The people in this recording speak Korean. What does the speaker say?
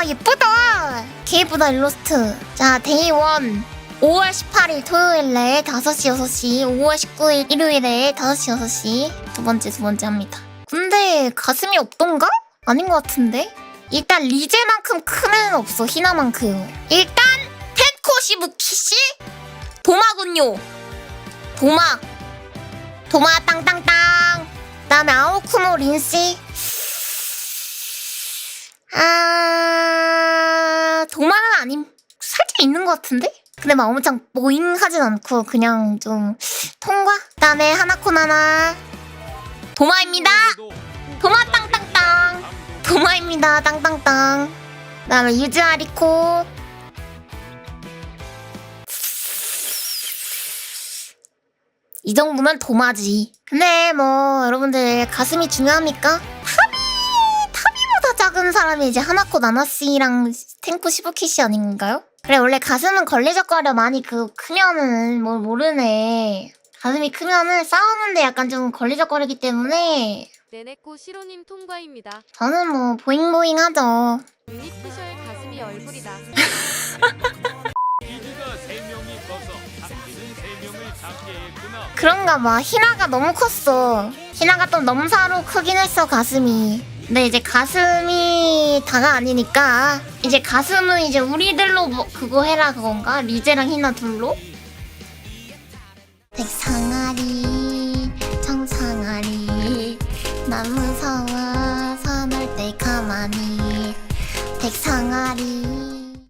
와 예쁘다. 개 예쁘다 일러스트. 자 데이 1 5월 18일 토요일에 5시 6시 5월 19일 일요일에 5시 6시. 두 번째 두 번째 합니다. 근데 가슴이 없던가? 아닌 것 같은데? 일단 리제만큼 큰 애는 없어 희나만큼. 일단 텐코시부키씨 도마군요. 도마. 도마 땅땅땅. 그다음에 아오쿠모 린씨. 아 도마는 아님 살짝 있는 것 같은데? 근데 막 엄청 모잉하진 않고 그냥 좀 통과? 그 다음에 하나코나나. 도마입니다. 도마 땅땅땅. 도마입니다. 땅땅땅. 그 다음에 유즈아리코. 이 정도면 도마지. 근데 뭐 여러분들 가슴이 중요합니까? 사람이 이제 하나코 나나씨랑 탱쿠 시부키씨 아닌가요? 그래 원래 가슴은 걸리적거려 많이 그 크면은 뭘 모르네. 가슴이 크면은 싸우는데 약간 좀 걸리적거리기 때문에 네네코 시로님 통과입니다. 저는 뭐 보잉보잉 하죠. 유니피셜 가슴이 얼굴이다. 이드가 세 명이 커서 잡기는 세 명을 잡게 했구나. 그런가 봐. 희나가 너무 컸어. 희나가 좀 넘사로 크긴 했어, 가슴이. 근데 이제 가슴이 다가 아니니까 이제 가슴은 이제 우리들로 뭐 그거 해라 그건가? 리제랑 희나 둘로? 백상아리 정상아리 난 무서워 서널 때 가만히 백상아리